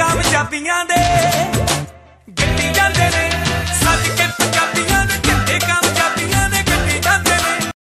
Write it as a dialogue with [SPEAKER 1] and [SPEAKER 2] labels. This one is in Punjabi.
[SPEAKER 1] ਕਾਮਯਾਬੀਆਂ ਦੇ। ਗਿੱਟੀ ਜਾਂਦੇ ਨੇ